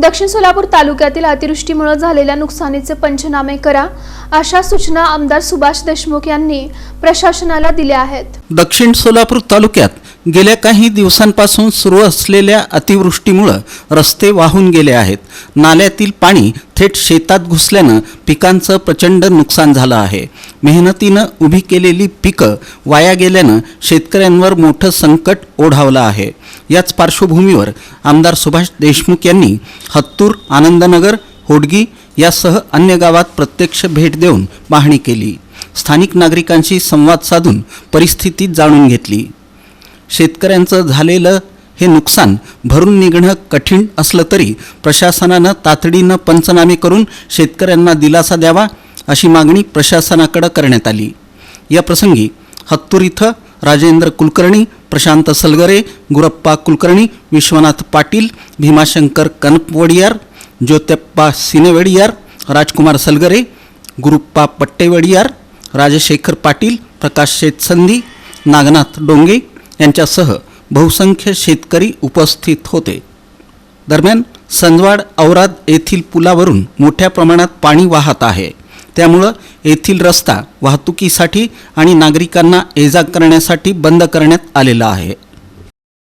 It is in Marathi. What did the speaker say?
दक्षिण सोलापूर तालुक्यातील अतिवृष्टीमुळे झालेल्या नुकसानीचे पंचनामे करा अशा सूचना आमदार सुभाष देशमुख यांनी प्रशासनाला दिल्या आहेत. दक्षिण सोलापूर तालुक्यात गेल्या काही दिवसांपासून सुरू असलेल्या अतिवृष्टीमुळं रस्ते वाहून गेले आहेत. नाल्यातील पाणी थेट शेतात घुसल्यानं पिकांचं प्रचंड नुकसान झालं आहे. मेहनतीनं उभी केलेली पिकं वाया गेल्यानं शेतकऱ्यांवर मोठं संकट ओढावलं आहे. याच पार्श्वभूमीवर आमदार सुभाष देशमुख यांनी हत्तूर आनंदनगर होडगी यासह अन्य गावात प्रत्यक्ष भेट देऊन पाहणी केली. स्थानिक नागरिकांशी संवाद साधून परिस्थिती जाणून घेतली. शेतकऱ्यांचं झालेलं हे नुकसान भरून निघणं कठीण असलं तरी प्रशासनानं तातडीनं पंचनामे करून शेतकऱ्यांना दिलासा द्यावा अशी मागणी प्रशासनाकडे करण्यात आली. या प्रसंगी हत्तूर इथं राजेंद्र कुलकर्णी प्रशांत सलगरे गुरप्पा कुलकर्णी विश्वनाथ पाटील भीमाशंकर कनपवडियार ज्योत्यप्पा सिनेवडियार राजकुमार सलगरे गुरुप्पा पट्टेवडियार राजशेखर पाटील प्रकाश शेतसंधी नागनाथ डोंगे यांच्यासह बहुसंख्य शेतकरी उपस्थित होते. दरम्यान संजवाड औराद येथील पुलावरून मोठ्या प्रमाणात पाणी वाहत आहे. त्यामुळं येथील रस्ता वाहतुकीसाठी आणि नागरिकांना ये जा करण्यासाठी बंद करण्यात आलेला आहे.